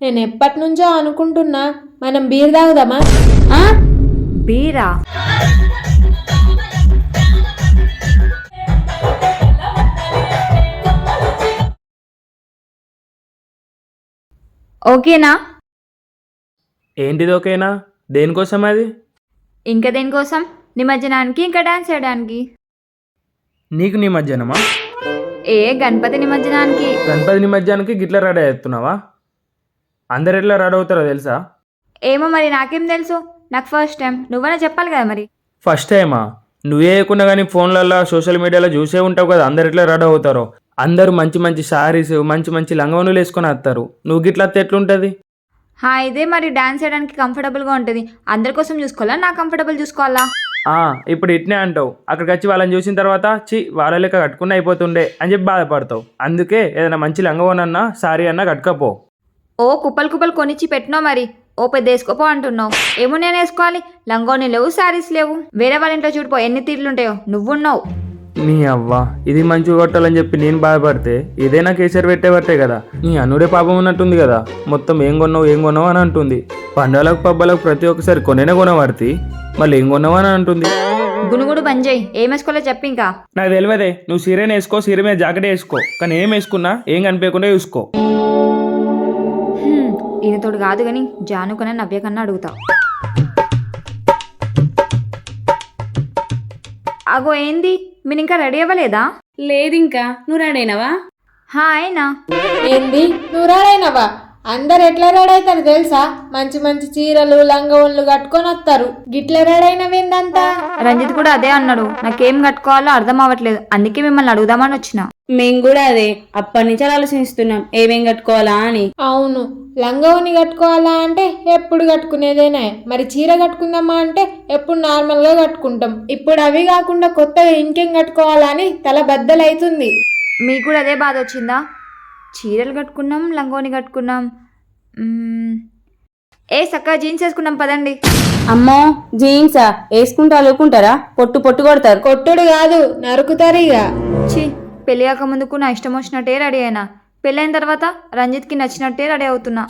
నేను ఎప్పటి నుంచో అనుకుంటున్నా మనం బీర్ తాగుదామా? ఆ? బీరా? ఓకేనా? ఏంటిది ఓకేనా? దేనికోసం అది? ఇంకా దేనికోసం? నిమజ్జనానికి ఇంకా డాన్స్ చేయడానికి నీకు నిమజ్జనమా? ఏ గణపతి నిమజ్జనానికి. గణపతి నిమజ్జనానికి గిట్ల రెడీ అవుతున్నావా? అందరు ఎట్లా రెడీ అవుతారో తెలుసా? ఏమో మరి నాకేం తెలుసు? నాకు ఫస్ట్ టైం నువ్వనే చెప్పాలి కదా మరి? ఫస్ట్ టైమా నువ్వే వేయకుండా కానీ ఫోన్లలో సోషల్ మీడియాలో చూసే ఉంటావు కదా అందరు ఎట్లా రెడీ అవుతారో. అందరూ మంచి మంచి శారీస్ మంచి మంచి లంగవనులు వేసుకొని వస్తారు. నువ్వు గిట్ల ఎట్లుంటుంది? హా ఇదే మరి డాన్స్ చేయడానికి కంఫర్టబుల్గా ఉంటుంది. అందరి కోసం చూసుకోవాలా? నా కంఫర్టబుల్ చూసుకోవాలా? ఆ, ఇప్పుడు ఇట్నే అంటావు. అక్కడికి వచ్చి వాళ్ళని చూసిన తర్వాత చి వాళ్ళ లెక్క కట్టుకుని అయిపోతుండే అని చెప్పి బాధపడతావు. అందుకే ఏదైనా మంచి లంగవనన్నా సారీ అన్నా కట్టుకపో. ఓ కుప్పలు కుప్పలు కొనిచ్చి పెట్టినావు మరి. ఓ పెద్ద వేసుకోపో అంటున్నావు. ఏమో నేను వేసుకోవాలి. లంగోని లేవు శారీస్ లేవు. వేరే వాళ్ళ ఇంట్లో చూడిపో ఎన్ని తీర్లు ఉంటాయో. నువ్వున్నావు. నీ అవ్వ ఇది మంచిగా కొట్టాలని చెప్పి నేను బాధపడితే ఇదేనా కేసరి పెట్టేబట్టే కదా. నీ అనుడే పాపం ఉన్నట్టుంది కదా. మొత్తం ఏం కొన్నావు ఏం కొన్నావు అని అంటుంది. పండుగలకు పబ్బలకు ప్రతి ఒక్కసారి కొనేనే కొనబడితే మళ్ళీ ఏం కొన్నావు అని అంటుంది. గునుగుడు బంద్ చేయి. ఏం వేసుకోవాలో చెప్పు ఇంకా. నాకు తెలియదే నువ్వు సీరేనే వేసుకో సీర మీద జాకెట్ వేసుకో. కానీ ఏం వేసుకున్నా ఏం కనిపించకుండా చూసుకో. ఈయనతోడు కాదు కానీ జాను కన్నా నవ్య కన్నా అడుగుతా. అగో ఏంది? మీరు ఇంకా రెడీ అవ్వలేదా? లేదు ఇంకా నువ్వు రెడీనావా హా అయినా. ఏంది? నువ్వు రాడైనవా అందరు ఎట్లా రెడైతారు తెలుసా? మంచి మంచి చీరలు లంగవన్లు కట్టుకొని వస్తారు. గిట్ల రెడైనవేందంతా రంజిత్ కూడా అదే అన్నాడు. నాకేం కట్టుకోవాలో అర్థం అవ్వట్లేదు. అందుకే మిమ్మల్ని అడుగుదామని వచ్చిన. మేము కూడా అదే. అప్పటి నుంచి ఆలోచిస్తున్నాం. ఏమేం కట్టుకోవాలా అని. అవును. లంగవని కట్టుకోవాలా అంటే ఎప్పుడు కట్టుకునేదేనే. మరి చీర కట్టుకుందామా అంటే ఎప్పుడు నార్మల్గా కట్టుకుంటాం. ఇప్పుడు అవి కాకుండా కొత్తగా ఇంకేం కట్టుకోవాలా అని తల బద్దలైతుంది. మీకు కూడా అదే బాధ వచ్చిందా? చీరలు కట్టుకున్నాం లంగోని కట్టుకున్నాం. ఏ సక్క జీన్స్ వేసుకున్నాం పదండి. అమ్మో జీన్సా? వేసుకుంటూ అలుకుంటారా? పొట్టు పొట్టు కొడతారు. కొట్టుడు కాదు నరుకుతారు ఇక. ఛీ పెళ్ళి కాక ముందుకు నా ఇష్టం వచ్చినట్టే రెడీ అయినా. పెళ్ళైన తర్వాత రంజిత్కి నచ్చినట్టే రెడీ అవుతున్నా.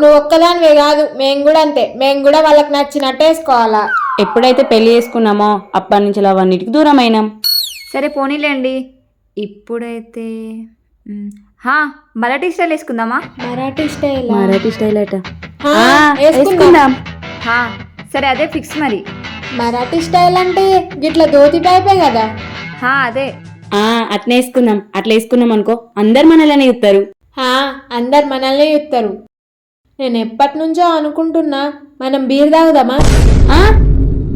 నువ్వు ఒక్కదానివే కాదు మేము కూడా అంతే. మేము కూడా వాళ్ళకి నచ్చినట్టు వేసుకోవాలా. ఎప్పుడైతే పెళ్ళి చేసుకున్నామో అప్పటి నుంచి అవన్నిటికి దూరం అయినాం సరే పోనీలేండి. ఇప్పుడైతే. హా మరాఠీ స్టైల్ వేసుకుందామా? మరాఠీ స్టైల్? మరాఠీ స్టైల్ అట. ఆ, వేసుకుందాం. హా సరే అదే ఫిక్స్ మరి. మరాఠీ స్టైల్ అంటే గిట్ల ధోతి టైపే కదా? హా అదే. ఆ అట్లా వేసుకుందాం. అట్లా వేసుకున్నాం అనుకో అందరు మనల్ని ఇస్తారు హా అందరు మనల్ని చూస్తారు. నేను ఎప్పటి నుంచో అనుకుంటున్నా మనం బీర్ తాగుదామా? ఆ?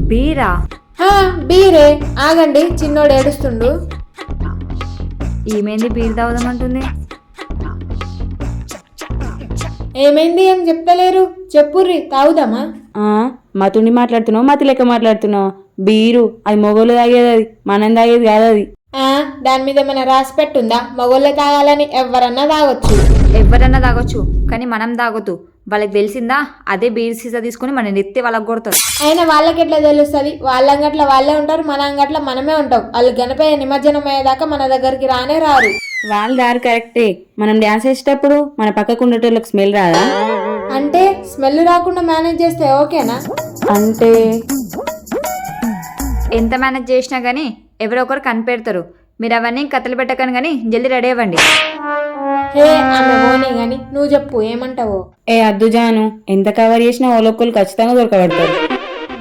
బీరా? హా బీరే. ఆగండి చిన్నోడు ఏడుస్తుండు. ఈమెంది బీర్ తాగుదామంటుంది. ఏమైంది ఏం చెప్తలేరు చెప్పుర్రి తాగుదామా? మతుని మాట్లాడుతున్నావు మతి లెక్క మాట్లాడుతున్నావు. బీరు అది మొగోళ్ళు తాగేది అది మనం తాగేది కాదు అది. ఆ దాని మీద ఏమైనా రాసి పెట్టుందా? మగోళ్ళే తాగాలని ఎవరన్నా తాగొచ్చు. ఎవరన్నా తాగొచ్చు కానీ మనం తాగొద్దు. వాళ్ళకి తెలిసిందా? అదే బీర్ సీసా తీసుకుని మన నెత్తి వాళ్ళకి కొడతారు అయినా వాళ్ళకి ఎట్లా తెలుస్తుంది? వాళ్ళ అంగట్ల వాళ్ళే ఉంటారు మన అంగట్ల మనమే ఉంటాం. వాళ్ళు గణపయ్య నిమజ్జనం అయ్యేదాకా మన దగ్గరికి రానే రారు. వాళ్ళ దారి కరెక్టే. మనం డ్యాన్స్ వేసేటప్పుడు మన పక్కకు ఉండేటోళ్ళకి స్మెల్ రాదా? అంటే స్మెల్ రాకుండా మేనేజ్ చేస్తే ఓకేనా? అంటే? ఎంత మేనేజ్ చేసినా కానీ ఎవరో ఒకరు కనిపెడతారు. మీరు అవన్నీ కథలు పెట్టకని కానీ జల్దీ రెడీ అవ్వండి. హే ఆమె గాని నువ్వు చెప్పు ఏమంటావో? ఏ అద్దు జాను ఎంత కవర్ చేసినా ఓలోక్కలు ఖచ్చితంగా దొరకబడతారు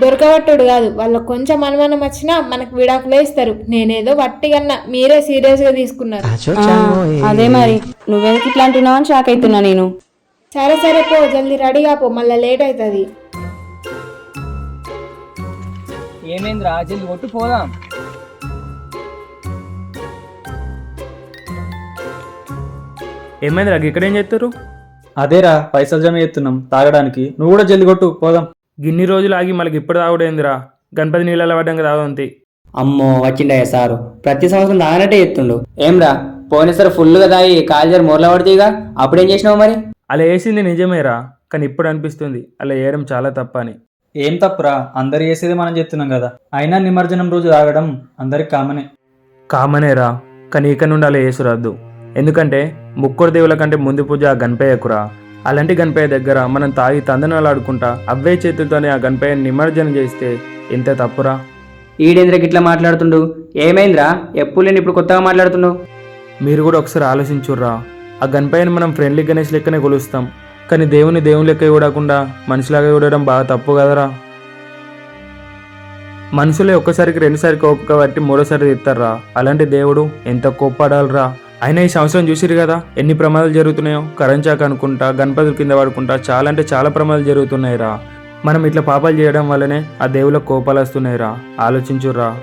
దొరకబట్టుడు కాదు వాళ్ళకి కొంచెం అనుమానం వచ్చినా మనకు విడాకులే ఇస్తారు. నేనేదో వట్టిగన్నా మీరే సీరియస్గా తీసుకున్నారు ఆ, అదే మరి. నువ్వెందుకు ఇట్లా అంటున్నావు అని షాక్ అవుతున్నా నేను? సరే సరే పో జల్దీ రెడీగా పో మళ్ళీ లేట్ అవుతుంది ఏమేంద్రా జల్ది కొట్టు పోదాం. ఏమైంది రాకి ఇక్కడ ఏం చేస్తారు అదేరా పైసలు జమ చేస్తున్నాం తాగడానికి. నువ్వు కూడా జల్ది కొట్టు పోదాం. గిన్ని రోజులు ఆగి మళ్ళీ ఇప్పుడు తాగుడేందిరా? గణపతి నీళ్ళలో పడ్డాక తాగంతి అమ్మో వచ్చిండయ్య సారు. ప్రతి సంవత్సరం తాగనట్టే చెప్తుండు ఏమ్రా పోయినసారి ఫుల్గా తాగి కాలుజారు మొరల పడితేగా అప్పుడేం చేసినావు మరి? అలా వేసింది నిజమేరా కానీ ఇప్పుడు అనిపిస్తుంది అలా వేయడం చాలా తప్ప అని. ఏం తప్పురా అందరు చేసేది మనం చెప్తున్నాం కదా. అయినా నిమజ్జనం రోజు తాగడం అందరికి కామనే. కామనేరా కానీ ఇక నుండి అలా వేసురాద్దు ఎందుకంటే ముక్కుడు దేవుల కంటే ముందు పూజ గణపయ్యకురా. అలాంటి గణపయ్య దగ్గర మనం తాగి తందనాలు ఆడుకుంటా అవే చేతులతోనే ఆ గణపయ్యని నిమజ్జనం చేస్తే ఎంత తప్పురా? ఈడేంద్ర గిట్లా మాట్లాడుతుండు? ఏమైందిరా? ఎప్పుడు నేను ఇప్పుడు కొత్తగా మాట్లాడుతున్నావు మీరు కూడా ఒకసారి ఆలోచించుర్రా. ఆ గణపయ్యని మనం ఫ్రెండ్లీ గణేష్ లెక్కనే కొలుస్తాం. కానీ దేవుని దేవుని లెక్క చూడకుండా మనిషిలాగా చూడడం బాగా తప్పు కదరా. మనుషులే ఒక్కసారికి రెండుసారి కోపక బట్టి మూడోసారి తిత్తారా అలాంటి దేవుడు ఎంత కోప్పడాలరా. అయినా ఈ సంవత్సరం చూసిరు కదా ఎన్ని ప్రమాదాలు జరుగుతున్నాయో. కరెంట్ చాక్ అనుకుంటా గణపతుల కింద పడుకుంటా చాలా అంటే చాలా ప్రమాదాలు జరుగుతున్నాయిరా. మనం ఇట్లా పాపాలు చేయడం వల్లనే ఆ దేవుళ్ళ కోపాలు వస్తున్నాయిరా. ఆలోచించుర్రా.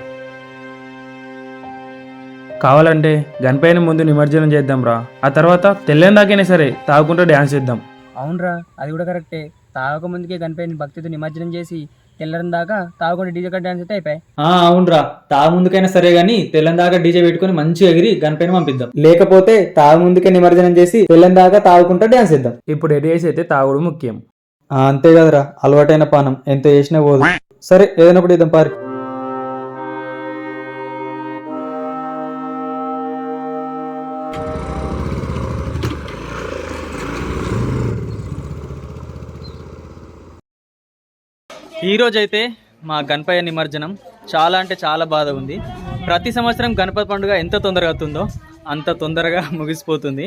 కావాలంటే గణపయ్యని ముందు నిమజ్జనం చేద్దాంరా. ఆ తర్వాత తెల్లని దాకైనా సరే తాగుకుంటూ డ్యాన్స్ చేద్దాం. అవునరా అది కూడా కరెక్టే. తాగక ముందుకే గణపతిని భక్తితో నిమజ్జనం చేసి తెల్లరం దాకా తాగకుండా డీజే కట్ డాన్స్ అయితే అయిపోయి ఆ అవునరా. తా ముందుకైనా సరే గానీ తెల్లం దాకా డీజే పెట్టుకుని మంచిగా ఎగిరి గణపైన పంపిద్దాం. లేకపోతే తా ముందుకే నిమజ్జనం చేసి తెల్లం దాకా తాగుకుంటా డ్యాన్స్ చేద్దాం. ఇప్పుడు ఎడి చేసి అయితే తాగుడు ముఖ్యం. ఆ, అంతే కదరా. అలవాటైన పానం. ఎంత చేసినా పోదు. సరే ఏదైనా ఒకటి ఇద్దాం పారి ఈ రోజైతే మా గణపయ్య నిమజ్జనం చాలా అంటే చాలా బాధ ఉంది. ప్రతి సంవత్సరం గణపతి పండుగ ఎంత తొందరగా అవుతుందో అంత తొందరగా ముగిసిపోతుంది.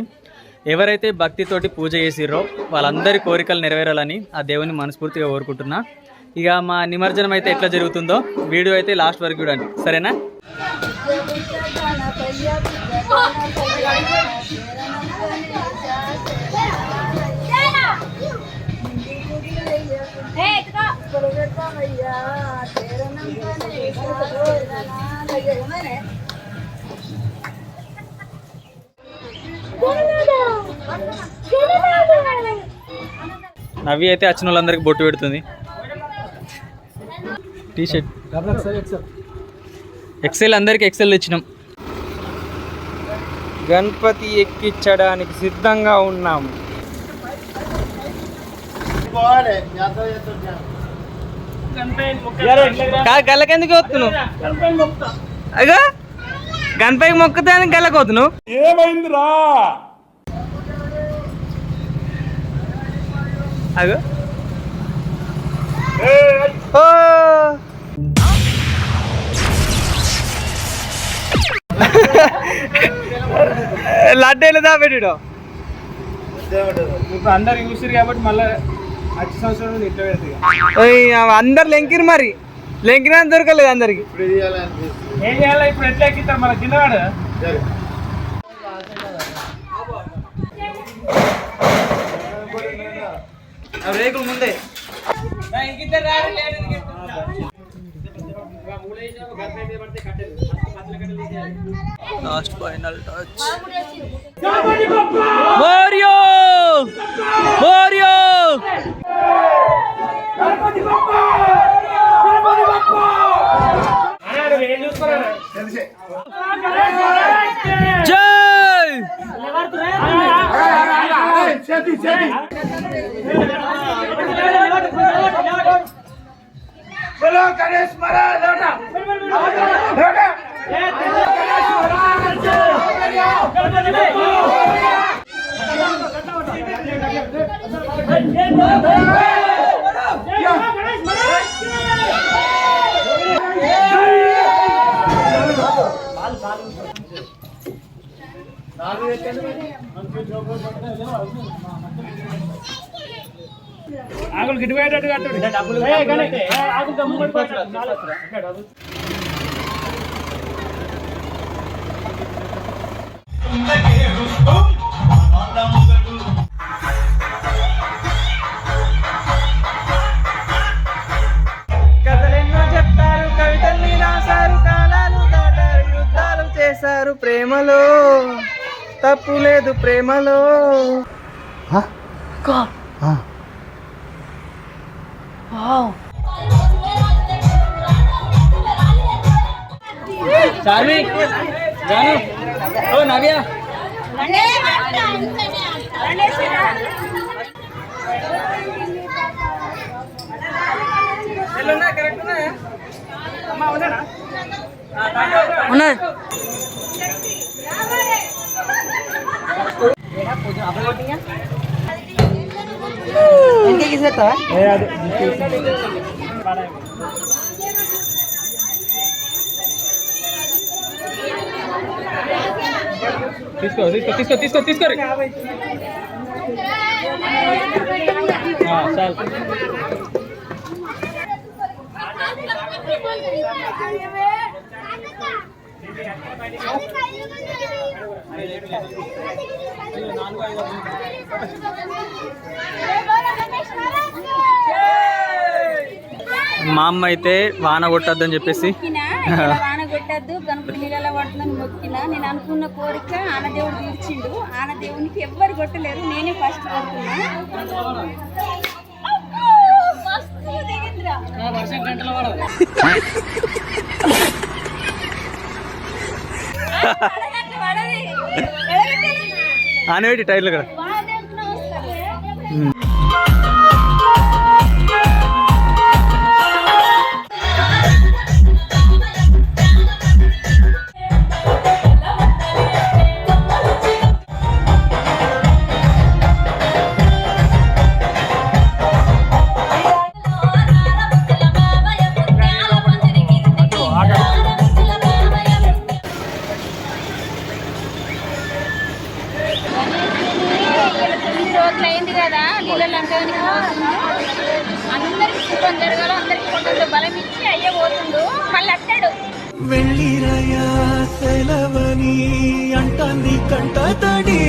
ఎవరైతే భక్తితోటి పూజ చేసిర్రో వాళ్ళందరి కోరికలు నెరవేరాలని ఆ దేవుని మనస్ఫూర్తిగా కోరుకుంటున్నా. ఇక మా నిమజ్జనం అయితే ఎట్లా జరుగుతుందో వీడియో అయితే లాస్ట్ వరకు చూడండి. సరేనా? నవ్వి అయితే వచ్చిన వాళ్ళందరికీ బొట్టు పెడుతుంది. టీ షర్ట్ ఎక్సెల్ అందరికి ఎక్సెల్ ఇచ్చినాం గణపతి ఎక్కించడానికి సిద్ధంగా ఉన్నాము గల్లకెందుకు వస్తున్నావు? అగా గణపతికి మొక్కుతానికి గల్లకొతున్నావు ఏమైందిరా? అగో. ఓ. లడ్డేలు దాపెట్టాడు? ఇప్పుడు అందరు చూసారు కాబట్టి మళ్ళీ వచ్చే సంవత్సరం అందరు లెంకిరు మరి. లెంకినా దొరకలేదు అందరికి. ఏం చేయాలి? ఇప్పుడు ఎట్లా ఎక్కిస్తారు? మన కిందవాడు రేకులు ముందే. లాస్ట్ ఫైనల్ టచ్ మోరియో మోరియో జై ఆకులు గిట్టుపోయేటట్టు కట్టు కథలెన్నో చెప్తారు కవితల్ని రాశారు కాలాలు దాటారు యుద్ధాలు చేశారు ప్రేమలో. తప్పు లేదు ప్రేమలో. చార్మి జాను ఓ నవ్య ఎల్లున్నా కరెక్ట్ ఉన్నాయా అమ్మా ఉన్నానా ఉన్నాయి తీసుకో తీసుకో తీసుకో తీసుకో తీసుకోరి ఆ, చాలు మా అమ్మ అయితే వాన కొట్టద్దని చెప్పేసి. వాన కొట్టద్దు గణపతి నీళ్ళ పడుతుందని మొక్కినా నేను అనుకున్న కోరిక ఆనదేవుడు తీర్చిండు ఆనదేవునికి ఎవ్వరు కొట్టలేరు నేనే ఫస్ట్ కొడుతున్నా మస్తు ఆనవేటి టైర్లు కదా కంట తడి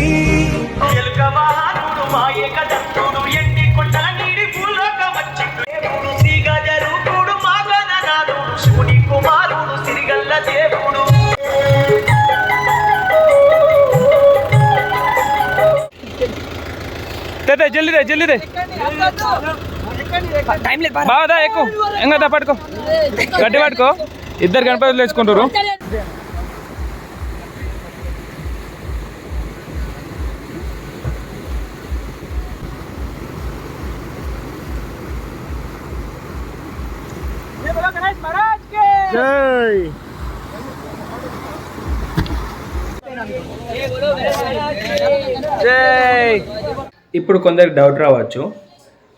దేవుడు తే జల్దీ రే జల్దీ రే. బావదా ఎక్కువ ఎంగదా పట్టుకో. గట్టి పట్టుకో. ఇద్దరు గణపతులు వేసుకుంటారు జై. ఇప్పుడు కొందరికి డౌట్ రావచ్చు.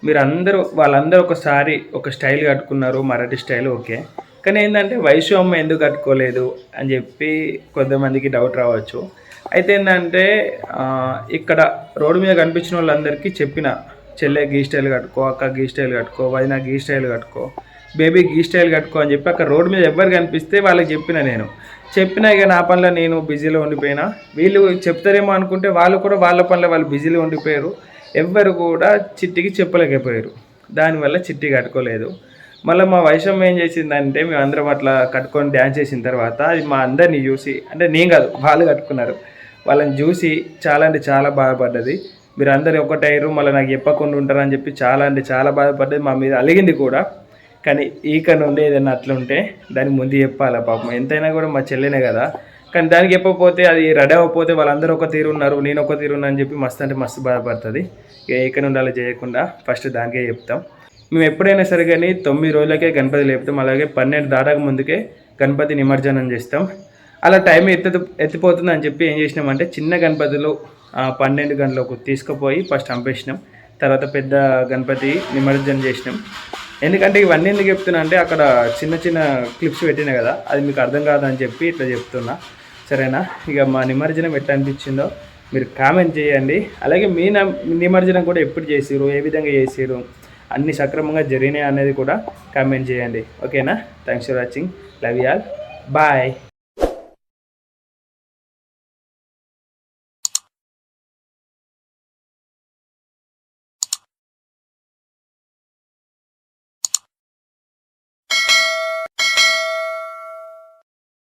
మీరు అందరూ వాళ్ళందరూ ఒకసారి ఒక స్టైల్ కట్టుకున్నారు మరాఠీ స్టైల్ ఓకే. కానీ ఏంటంటే వైశ్య అమ్మ ఎందుకు కట్టుకోలేదు అని చెప్పి కొంతమందికి డౌట్ రావచ్చు. అయితే ఏంటంటే ఇక్కడ రోడ్డు మీద కనిపించిన వాళ్ళందరికీ చెప్పిన చెల్లె గీ స్టైల్ కట్టుకో అక్క గీ స్టైల్ కట్టుకో వదిన గీ స్టైల్ కట్టుకో బేబీ గీ స్టైల్ కట్టుకో అని చెప్పి అక్కడ రోడ్డు మీద ఎవరు కనిపిస్తే వాళ్ళకి చెప్పిన నేను. చెప్పినా ఇక నా పనిలో నేను బిజీలో ఉండిపోయినా. వీళ్ళు చెప్తారేమో అనుకుంటే వాళ్ళు కూడా వాళ్ళ పనిలో వాళ్ళు బిజీలో ఉండిపోయారు. ఎవ్వరు కూడా చిట్టికి చెప్పలేకపోయారు. దానివల్ల చిట్టి కట్టుకోలేదు. మళ్ళీ మా వైషమ్యం ఏం చేసిందంటే మేము అందరం అట్లా కట్టుకొని డ్యాన్స్ చేసిన తర్వాత అది మా అందరిని చూసి అంటే నేను కాదు వాళ్ళు కట్టుకున్నారు. వాళ్ళని చూసి చాలా అంటే చాలా బాధపడ్డది. మీరు అందరు ఒకటైరు మళ్ళీ నాకు చెప్పకుండా ఉంటారని చెప్పి చాలా అంటే చాలా బాధపడ్డది. మా మీద అలిగింది కూడా. కానీ ఈక నుండి ఏదైనా అట్లుంటే దానికి ముందు చెప్పాలా పాపం. ఎంతైనా కూడా మా చెల్లెనే కదా. కానీ దానికి చెప్పకపోతే అది రెడీ అవ్వకపోతే వాళ్ళందరూ ఒక తీరు ఉన్నారు నేను ఒక తీరు ఉన్నా అని చెప్పి మస్తు అంటే మస్తు బాధపడుతుంది. ఇక ఈక నుండి అలా చేయకుండా ఫస్ట్ దానికే చెప్తాం. మేము ఎప్పుడైనా సరే కానీ తొమ్మిది రోజులకే గణపతి లేపుతాం అలాగే పన్నెండు దాటక ముందుకే గణపతి నిమజ్జనం చేస్తాం. అలా టైం ఎత్తి ఎత్తిపోతుంది అని చెప్పి ఏం చేసినామంటే చిన్న గణపతులు పన్నెండు గంటలకు తీసుకుపోయి ఫస్ట్ అంపేసినాం తర్వాత పెద్ద గణపతి నిమజ్జనం చేసినాం. ఎందుకంటే ఇవన్నీ ఎందుకు చెప్తున్నా అంటే అక్కడ చిన్న చిన్న క్లిప్స్ పెట్టినా కదా అది మీకు అర్థం కాదని చెప్పి ఇట్లా చెప్తున్నా. సరేనా? ఇక మా నిమజ్జనం ఎట్లా అనిపించిందో మీరు కామెంట్ చేయండి. అలాగే మీ న- నిమజ్జనం కూడా ఎప్పుడు చేసిరు ఏ విధంగా చేసిరు అన్ని సక్రమంగా జరిగినాయి అనేది కూడా కామెంట్ చేయండి. ఓకేనా? Thanks for watching. Love y'all bye.